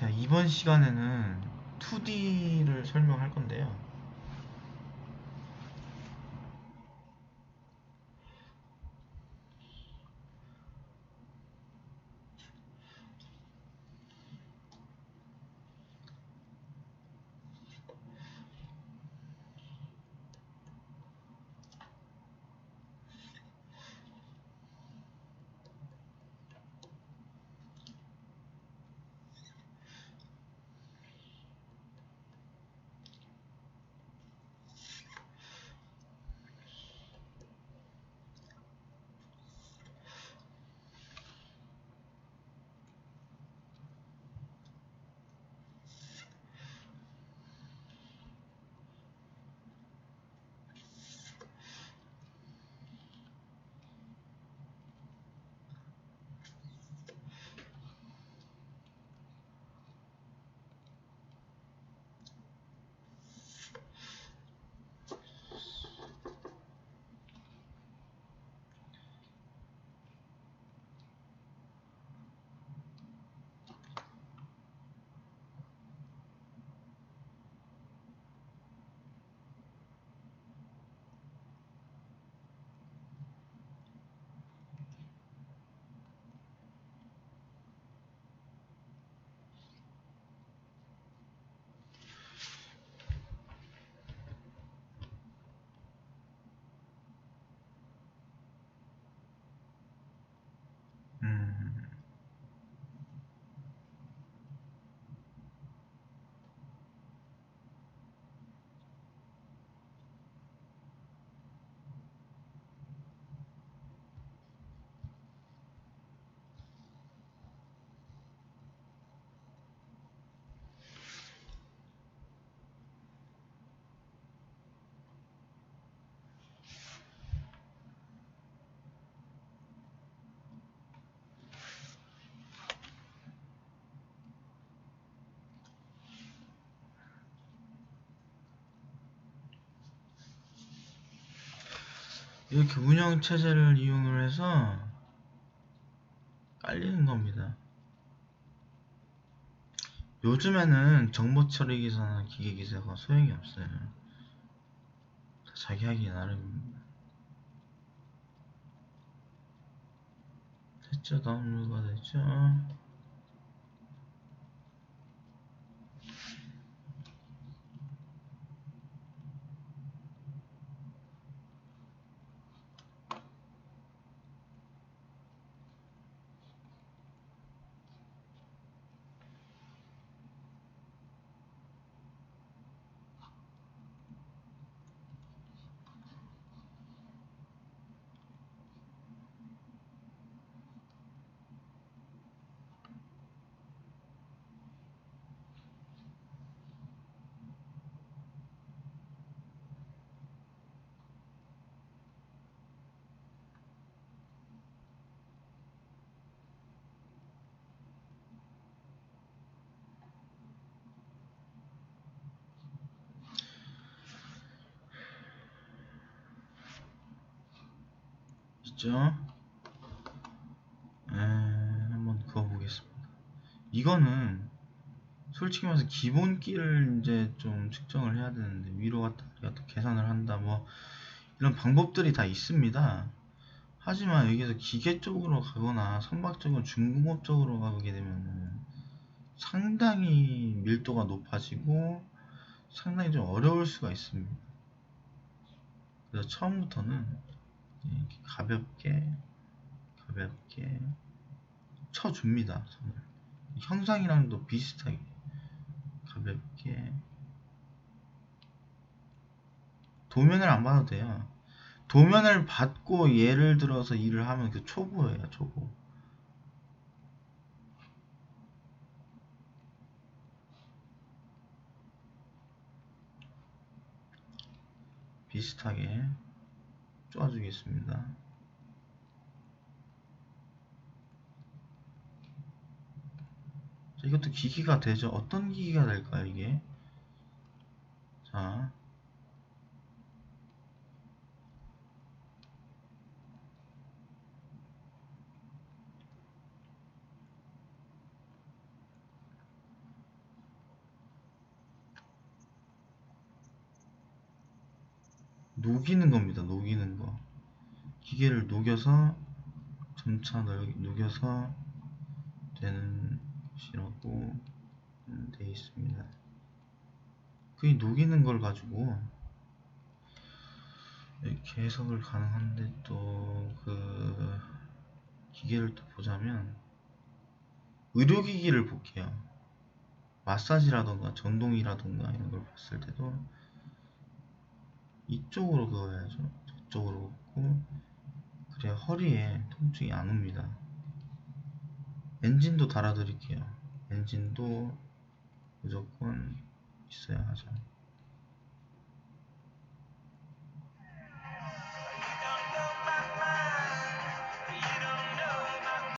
같아요. 이번 시간에는 2D를 설명할 건데요. 이렇게 운영 체제를 이용을 해서 깔리는 겁니다. 요즘에는 정보 처리 기사나 기계 기사가 소용이 없어요. 다 자기 하기 나름입니다. 됐죠? 다운로드가 됐죠? 있죠? 에, 한번 그거 보겠습니다. 이거는 솔직히 말해서 기본기를 이제 좀 측정을 해야 되는데 위로 갔다 갔다 계산을 한다 뭐 이런 방법들이 다 있습니다. 하지만 여기서 기계 쪽으로 가거나 선박 쪽으로 중공업 쪽으로 가게 되면은 상당히 밀도가 높아지고 상당히 좀 어려울 수가 있습니다. 그래서 처음부터는 이렇게 가볍게 가볍게 쳐줍니다. 손을 형상이랑도 비슷하게 가볍게 도면을 안 봐도 돼요. 도면을 받고 예를 들어서 일을 하면 그 초보예요, 초보. 비슷하게 쪼아주겠습니다. 자, 이것도 기기가 되죠. 어떤 기기가 될까요, 이게? 자, 녹이는 겁니다. 녹이는 거. 기계를 녹여서 점차 널- 녹여서 되는 것이라고 음, 돼 있습니다. 그 녹이는 걸 가지고 이렇게 해석을 가능한데 또 그 기계를 또 보자면 의료기기를 볼게요. 마사지라던가 전동이라던가 이런 걸 봤을 때도 이쪽으로 그어야죠. 저쪽으로 긋고 그래야 허리에 통증이 안 옵니다. 엔진도 달아 드릴게요. 엔진도 무조건 있어야 하죠.